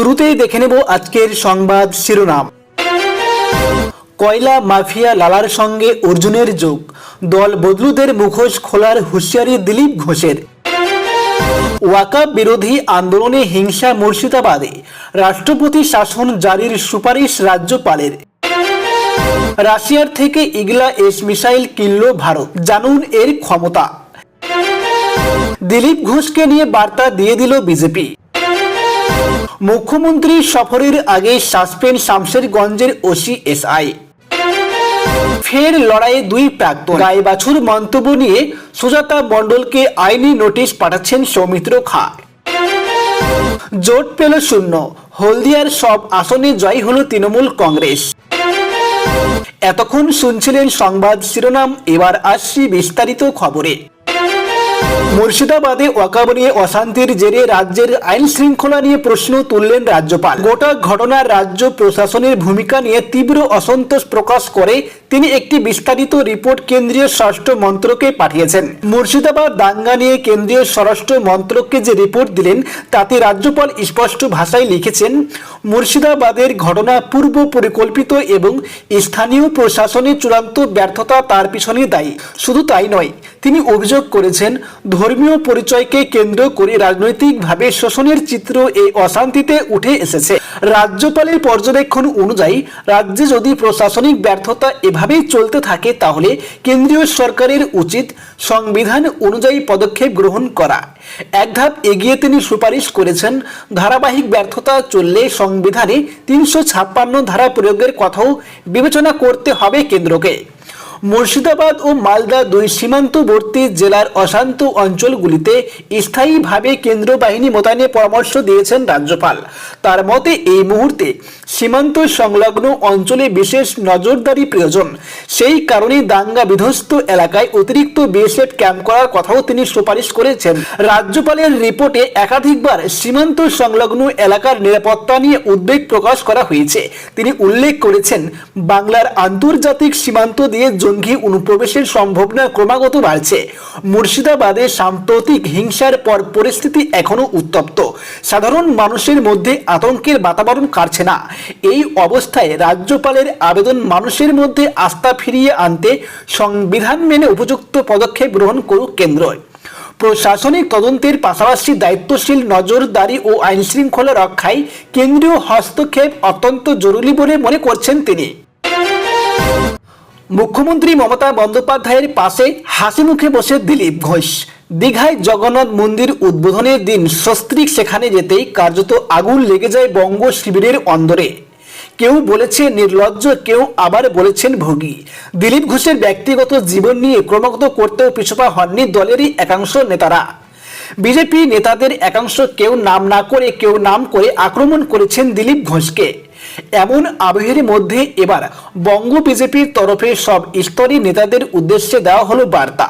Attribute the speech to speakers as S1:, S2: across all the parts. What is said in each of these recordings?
S1: শুরুতেই দেখে নেব আজকের সংবাদ শিরোনাম। কয়লা মাফিয়া লালার সঙ্গে অর্জুনের যোগ। দল বদলুদের মুখোশ খোলার হুঁশিয়ারি দিলীপ ঘোষের। ওয়াকা বিরোধী আন্দোলনে হিংসা মুর্শিদাবাদে। রাষ্ট্রপতি শাসন জারির সুপারিশ রাজ্যপালের। রাশিয়ার থেকে ইগলা এস মিসাইল কিনল ভারত। জানুন এর ক্ষমতা। দিলীপ ঘোষকে নিয়ে বার্তা দিয়ে দিল বিজেপি। মুখ্যমন্ত্রী সফরের আগে সাসপেন্ড শামশেরগঞ্জের ওসি এসআই। ফের লড়াইয়ে দুই প্রাক্তন। গায়ে বাছুর মন্তব্য নিয়ে সুজাতা মণ্ডলকে আইনি নোটিশ পাঠাচ্ছেন সৌমিত্র খা। জোট পেল শূন্য। হলদিয়ার সব আসনে জয় হল তৃণমূল কংগ্রেস। এতক্ষণ শুনছিলেন সংবাদ শিরোনাম, এবার আসছি বিস্তারিত খবরে। মুর্শিদাবাদে ওয়াকাব নিয়ে অশান্তির জেরে রাজ্যের আইন শৃঙ্খলা নিয়ে প্রশ্ন তুললেন রাজ্যপাল। গোটা ঘটনার রাজ্য প্রশাসনের ভূমিকা নিয়ে তীব্র অসন্তোষ প্রকাশ করে তিনি একটি বিস্তারিত রিপোর্ট কেন্দ্রীয় স্বরাষ্ট্র মন্ত্রকে পাঠিয়েছেন। মুর্শিদাবাদ, দাঙ্গা নিয়ে কেন্দ্রীয় স্বরাষ্ট্র মন্ত্রককে যে রিপোর্ট দিলেন, তাতে রাজ্যপাল স্পষ্ট ভাষায় লিখেছেন, মুর্শিদাবাদের ঘটনা পূর্ব পরিকল্পিত এবং স্থানীয় প্রশাসনের চূড়ান্ত ব্যর্থতা তার পিছনে দায়ী। শুধু তাই নয়, তিনি অভিযোগ করেছেন, ধর্মীয় পরিচয়কে কেন্দ্র করে রাজনৈতিকভাবে শোষণের চিত্র এই অশান্তিতে উঠে এসেছে। রাজ্যপালের পর্যবেক্ষণ অনুযায়ী, রাজ্যে যদি প্রশাসনিক ব্যর্থতা এভাবেই চলতে থাকে তাহলে কেন্দ্রীয় সরকারের উচিত সংবিধান অনুযায়ী পদক্ষেপ গ্রহণ করা। এক ধাপ এগিয়ে তিনি সুপারিশ করেছেন, ধারাবাহিক ব্যর্থতা চললে সংবিধানে তিনশো ছাপ্পান্ন ধারা প্রয়োগের কথাও বিবেচনা করতে হবে কেন্দ্রকে। মুর্শিদাবাদ ও মালদা দুই সীমান্তবর্তী জেলার অশান্ত অঞ্চলগুলিতে স্থায়ীভাবে কেন্দ্র বাহিনী মোতায়েনের পরামর্শ দিয়েছেন রাজ্যপাল। তার মতে, এই মুহূর্তে সীমান্ত সংলগ্ন অঞ্চলে বিশেষ নজরদারি প্রয়োজন। সেই কারণে দাঙ্গা বিধ্বস্ত এলাকায় অতিরিক্ত বিএসএফ ক্যাম্প করার কথাও তিনি সুপারিশ করেছেন। রাজ্যপালের রিপোর্টে একাধিকবার সীমান্ত সংলগ্ন এলাকার নিরাপত্তা নিয়ে উদ্বেগ প্রকাশ করা হয়েছে। তিনি উল্লেখ করেছেন, বাংলার আন্তর্জাতিক সীমান্ত দিয়ে জঙ্গি অনুপ্রবেশের সম্ভাবনা ক্রমাগত বাড়ছে। মুর্শিদাবাদে সাম্প্রতিক হিংসার পর পরিস্থিতি এখনও উত্তপ্ত। সাধারণ মানুষের মধ্যে আতঙ্কের বাতাবরণ কাটছে না। এই অবস্থায় রাজ্যপালের আবেদন মানুষের মধ্যে আস্থা ফিরিয়ে আনতে সংবিধান মেনে উপযুক্ত পদক্ষেপ গ্রহণ করুক কেন্দ্র। প্রশাসনিক তদন্তের পাশাপাশি দায়িত্বশীল নজরদারি ও আইন শৃঙ্খলা রক্ষায় কেন্দ্রীয় হস্তক্ষেপ অত্যন্ত জরুরি বলে মনে করছেন তিনি। মুখ্যমন্ত্রী মমতা বন্দ্যোপাধ্যায়ের পাশে হাসি মুখে বসে দিলীপ ঘোষ। দীঘায় জগন্নাথ মন্দির উদ্বোধনের দিন সস্ত্রীক সেখানে যেতেই কার্যত আগুন লেগে যায় বঙ্গ শিবিরের অন্দরে। কেউ বলেছে নির্লজ্জ, কেউ আবার বলেছেন ভোগী। দিলীপ ঘোষের ব্যক্তিগত জীবন নিয়ে ক্রমাগত করতেও পিছপা হননি দলেরই একাংশ নেতারা। বিজেপি নেতাদের একাংশ কেউ নাম না করে, কেউ নাম করে আক্রমণ করেছেন দিলীপ ঘোষকে। এমন আবহের মধ্যে এবার বঙ্গ বিজেপির তরফে সব স্তরের নেতাদের উদ্দেশ্যে দেওয়া হলো বার্তা।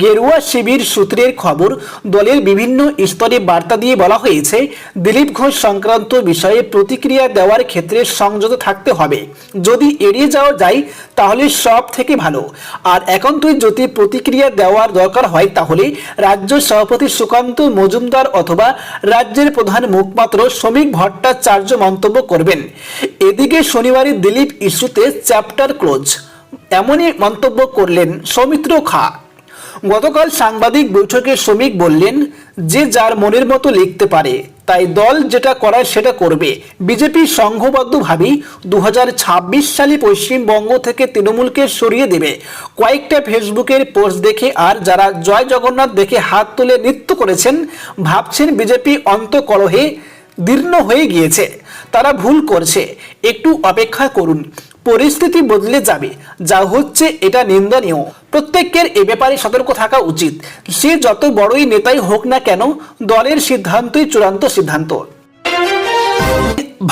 S1: গেরুয়া শিবির সূত্রের খবর, দলের বিভিন্ন স্তরে বার্তা দিয়ে বলা হয়েছে, দিলীপ ঘোষ সংক্রান্ত বিষয়ে প্রতিক্রিয়া দেওয়ার ক্ষেত্রে সংযত থাকতে হবে। যদি এড়িয়ে যাওয়া যায়, তাহলে সব থেকে ভালো। আর একান্তই যদি প্রতিক্রিয়া দেওয়ার দরকার হয়, তাহলে রাজ্য সভাপতি সুকান্ত মজুমদার অথবা রাজ্যের প্রধান মুখপাত্র শ্রমিক ভট্টাচার্য মন্তব্য করবেন। এদিকে শনিবারে দিলীপ ইস্যুতে চ্যাপ্টার ক্লোজ। এমনই মন্তব্য করলেন সৌমিত্র খা। গতকাল সাংবাদিক বৈঠকে শ্রমিক বললেন, যে যার মনের মতো লিখতে পারে, তাই দল যেটা করায় সেটা করবে। বিজেপি সংঘবদ্ধভাবেই দু হাজার সালে পশ্চিমবঙ্গ থেকে তৃণমূলকে সরিয়ে দেবে। কয়েকটা ফেসবুকের পোস্ট দেখে আর যারা জয় জগন্নাথ দেখে হাত তুলে নৃত্য করেছেন, ভাবছেন বিজেপি অন্তকলহে দীর্ণ হয়ে গিয়েছে। তারা ভুল করছে। একটু অপেক্ষা করুন। পরিস্থিতি বদলে যাবে, যা হচ্ছে এটা নিন্দনীয়। প্রত্যেকের এ ব্যাপারে সতর্ক থাকা উচিত। সে যত বড়ই নেতাই হোক না কেন, দলের সিদ্ধান্তই চূড়ান্ত সিদ্ধান্ত।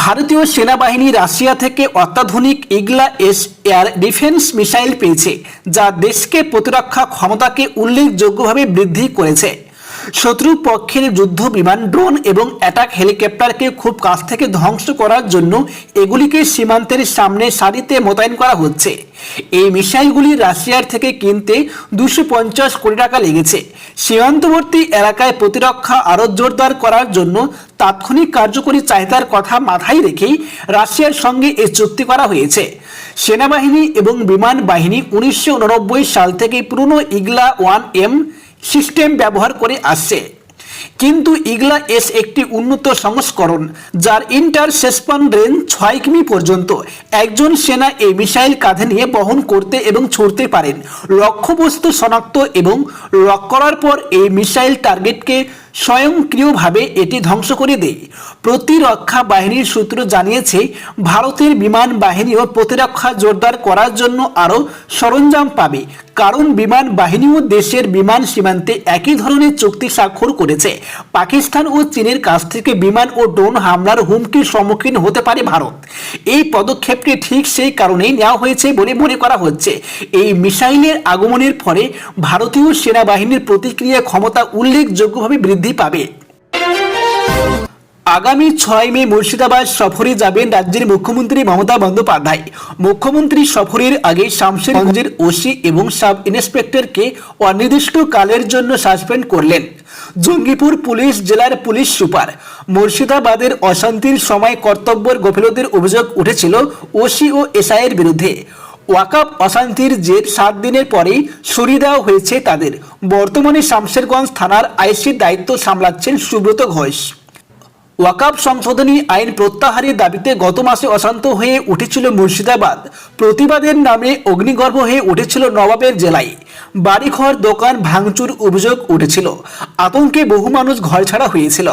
S1: ভারতীয় সেনাবাহিনী রাশিয়া থেকে অত্যাধুনিক Igla S air defence missile পেয়েছে, যা দেশকে প্রতিরক্ষা ক্ষমতাকে উল্লেখযোগ্যভাবে বৃদ্ধি করেছে। শত্রু পক্ষের যুদ্ধ, বিমান, ড্রোন এবং অ্যাটাক হেলিকপ্টারকে খুব কাছ থেকে ধ্বংস করার জন্য এগুলিকে সীমান্তের সামনে সারিতে মোতায়েন করা হচ্ছে। এই মিসাইলগুলি রাশিয়ার থেকে কিনতে দুশো পঞ্চাশ কোটি টাকা লেগেছে। সীমান্তবর্তী এলাকায় প্রতিরক্ষা আরও জোরদার করার জন্য তাৎক্ষণিক কার্যকরী চাহিদার কথা মাথায় রেখেই রাশিয়ার সঙ্গে এই চুক্তি করা হয়েছে। সেনাবাহিনী এবং বিমান বাহিনী উনিশশো উননব্বই সাল থেকে পুরনো ইগলা ওয়ান এম সিস্টেম ব্যবহার করে আসছে। কিন্তু ইগলা এস একটি উন্নত সংস্করণ যার ইন্টার ইন্টারসেসপন রেঞ্জ ছয় কিমি পর্যন্ত। একজন সেনা এই মিসাইল কাঁধে নিয়ে বহন করতে এবং ছুড়তে পারেন। লক্ষ্যবস্তু শনাক্ত এবং লক করার পর এই মিসাইল টার্গেটকে স্বয়ংক্রিয়ভাবে এটি ধ্বংস করে দেয়। প্রতিরক্ষা বাহিনীর সূত্র জানিয়েছে, ভারতের বিমান বাহিনীও প্রতিরক্ষা জোরদার করার জন্য আরও সরঞ্জাম পাবে। কারণ বিমান বাহিনীও দেশের বিমান সীমান্তে একই ধরনের চুক্তি স্বাক্ষর করেছে। পাকিস্তান ও চীনের কাছ থেকে বিমান ও ড্রোন হামলার হুমকির সম্মুখীন হতে পারে ভারত। এই পদক্ষেপটি ঠিক সেই কারণেই নেওয়া হয়েছে বলে মনে করা হচ্ছে। এই মিসাইলের আগমনের ফলে ভারতীয় সেনাবাহিনীর প্রতিক্রিয়া ক্ষমতা উল্লেখযোগ্যভাবে বৃদ্ধি পাবে। আগামী ছয় মে মুর্শিদাবাদ সফরে যাবেন রাজ্যের মুখ্যমন্ত্রী মমতা বন্দ্যোপাধ্যায়। মুখ্যমন্ত্রী সফরের আগে শামশেরগঞ্জের ওসি এবং সাব ইন্সপেক্টরকে অনির্দিষ্ট কালের জন্য সাসপেন্ড করলেন। জঙ্গিপুর পুলিশ জেলার পুলিশ সুপার। মুর্শিদাবাদের অশান্তির সময় কর্তব্যের গফিলতির অভিযোগ উঠেছিল ওসি ও এসআইয়ের বিরুদ্ধে। ওয়াকাপ অশান্তির জের সাত দিনের পরেই সরিয়ে দেওয়া হয়েছে তাদের। বর্তমানে শামশেরগঞ্জ থানার আইসির দায়িত্ব সামলাচ্ছেন সুব্রত ঘোষ। ওয়াকাব সংশোধনী আইন প্রত্যাহারের দাবিতে গত মাসে অশান্ত হয়ে উঠেছিল মুর্শিদাবাদ। প্রতিবাদের নামে অগ্নিগর্ভ হয়ে উঠেছিল নবাবের জেলায়। বাড়িঘর, দোকান, ভাঙচুর অভিযোগ উঠেছিল। আতঙ্কে বহু মানুষ ঘর ছাড়া হয়েছিল।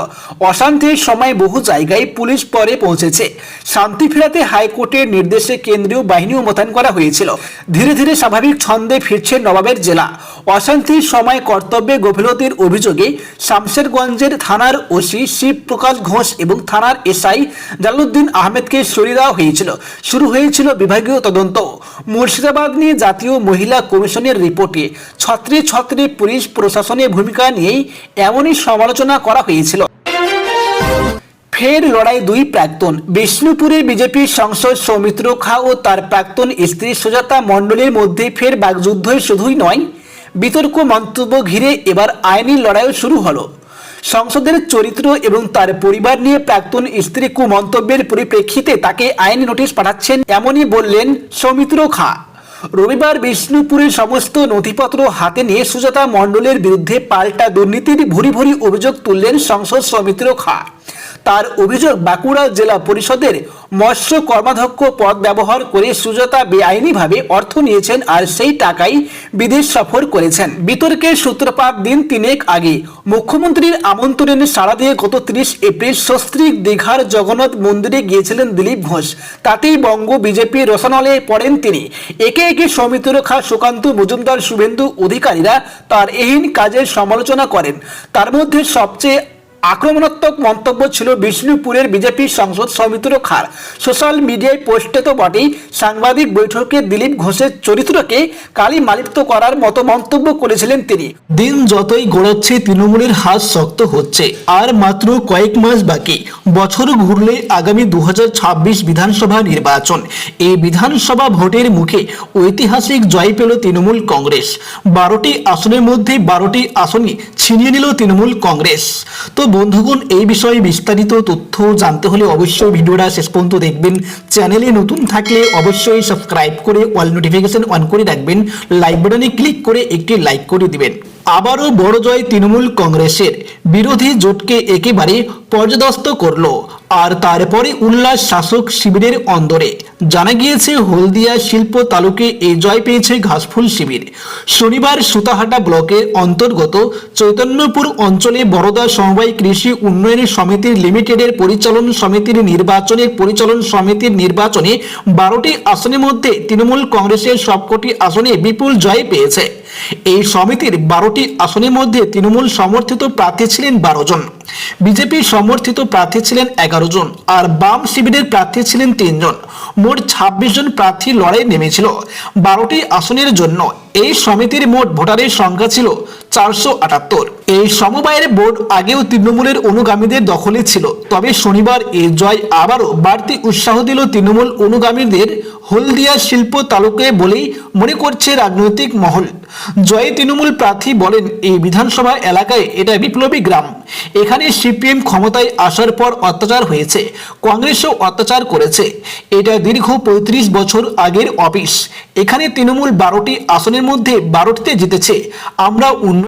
S1: অশান্তির সময় বহু জায়গায় পুলিশ পরে পৌঁছেছে। শান্তি ফেরাতে হাইকোর্টের নির্দেশে কেন্দ্রীয় বাহিনীও মোতায়েন করা হয়েছিল। ধীরে ধীরে স্বাভাবিক ছন্দে ফিরছে নবাবের জেলা। অশান্তির সময় কর্তব্যে গভীরতির অভিযোগে শামশেরগঞ্জের থানার ওসি শিবপ্রকাশ ঘোষ এবং থানার এসআই জালালউদ্দিন আহমেদকে সরিয়ে দেওয়া হয়েছিল। শুরু হয়েছিল বিভাগীয় তদন্ত। মুর্শিদাবাদ নিয়ে জাতীয় মহিলা কমিশনের রিপোর্টে ছত্রে ছত্রে পুলিশ প্রশাসনের ভূমিকা নিয়েই এমনই সমালোচনা করা হয়েছিল। ফের লড়াই দুই প্রাক্তন। বিষ্ণুপুরের বিজেপি সংসদ সৌমিত্র খা ও তার প্রাক্তন স্ত্রী সুজাতা মণ্ডলের মধ্যে ফের বাগযুদ্ধ শুধুই নয়, বিতর্ক মন্তব্য ঘিরে এবার আইনি লড়াইও শুরু হলো। সংসদের চরিত্র এবং তার পরিবার নিয়ে প্রাক্তন স্ত্রী কুমন্তব্যের পরিপ্রেক্ষিতে তাকে আইনি নোটিশ পাঠাচ্ছেন এমনই বললেন সৌমিত্র খা। রবিবার বিষ্ণুপুরের সমস্ত নথিপত্র হাতে নিয়ে সুজাতা মণ্ডলের বিরুদ্ধে পাল্টা দুর্নীতির ভুরি ভুরি অভিযোগ তুললেন সংসদ সৌমিত্র খা। তার অভিযোগ বাঁকুড়া জেলা পরিষদের মৎস্য কর্মাধ্যক্ষ পদ ব্যবহার করে সুজাতা বেআইনিভাবে অর্থ নিয়েছেন আর সেই টাকাই বিদেশ সফর করেছেন। বিতর্কের সূত্রপাত দিন তিনেক আগে। মুখ্যমন্ত্রীর আমন্ত্রণে সাড়া দিয়ে গত ত্রিশ এপ্রিল সস্ত্রীক দীঘার জগন্নাথ মন্দিরে গিয়েছিলেন দিলীপ ঘোষ। তাতেই বঙ্গ বিজেপি রসনলে পড়েন তিনি। একে একে সৌমিত্র খা, সুকান্ত মজুমদার, শুভেন্দু অধিকারীরা তার এহীন কাজের সমালোচনা করেন। তার মধ্যে সবচেয়ে আক্রমণাত্মক মন্তব্য ছিল বিষ্ণুপুরের বিজেপি সাংসদ সৌমিত্র খার সোশ্যাল মিডিয়ায় পোস্টে তো বটেই সাংবাদিক বৈঠকে দিলীপ ঘোষের চরিত্রকে কালি মালিপ্ত করার মতো মন্তব্য করেছিলেন তিনি। দিন যতই গড়াচ্ছে, তৃণমূলের হাত শক্ত হচ্ছে। আর মাত্র কয়েক মাস বাকি। বছর ঘুরলে আগামী দু হাজার ছাব্বিশ বিধানসভা নির্বাচন। এই বিধানসভা ভোটের মুখে ঐতিহাসিক জয় পেল তৃণমূল কংগ্রেস। বারোটি আসনের মধ্যে বারোটি আসনই ছিনিয়ে নিল তৃণমূল কংগ্রেস। তো বন্ধুগণ, এই বিষয়ে বিস্তারিত তথ্য জানতে হলে অবশ্যই ভিডিওটা শেষ পর্যন্ত দেখবেন। চ্যানেলে নতুন থাকলে অবশ্যই সাবস্ক্রাইব করে অল নোটিফিকেশন অন করে রাখবেন। লাইক বাটনে ক্লিক করে একটি লাইক করে দিবেন। আবারও বড় জয় তৃণমূল কংগ্রেসের। বিরোধী জোটকে একেবারে পর্যদস্ত করল। আর তারপরে উল্লাস শাসক শিবিরের অন্দরে। জানা গিয়েছে, হলদিয়া শিল্প তালুকে এই জয় পেয়েছে ঘাসফুল শিবির। শনিবার সুতাহাটা ব্লকের অন্তর্গত চৈতন্যপুর অঞ্চলে বড়দা সমবায় কৃষি উন্নয়ন সমিতির লিমিটেডের পরিচালন সমিতির নির্বাচনের পরিচালন সমিতির নির্বাচনে বারোটি আসনের মধ্যে তৃণমূল কংগ্রেসের সবকটি আসনে বিপুল জয় পেয়েছে। এই সমিতির বারোটি আসনের মধ্যে তৃণমূল সমর্থিত প্রার্থী ছিলেন বারো জন। বিজেপি সমর্থিত প্রার্থী ছিলেন এগারো জন, আর বাম শিবিরের প্রার্থী ছিলেন তিনজন মোট ছাব্বিশ জন প্রার্থী লড়াই নেমেছিল। বারোটি আসনের জন্য এই সমিতির মোট ভোটারের সংখ্যা ছিল চারশো আটাত্তর। এই সমবায়ের বোর্ড আগেও তৃণমূলের অনুগামীদের দখলে ছিল। তবে শনিবার এই জয় আবারও বাড়তি উৎসাহ দিল তৃণমূল অনুগামীদের হলদিয়া শিল্প তালুকে বলেই মনে করছে রাজনৈতিক মহল। জয় তৃণমূল প্রার্থী বলেন, এই বিধানসভা এলাকায় এটা বিপ্লবী গ্রাম। এখানে সিপিএম ক্ষমতায় আসার পর অত্যাচার হয়েছে, কংগ্রেসও অত্যাচার করেছে। এটা দীর্ঘ পঁয়ত্রিশ বছর আগের অফিস। এখানে তৃণমূল বারোটি আসনের মধ্যে বারোটিতে জিতেছে। আমরা উন্ন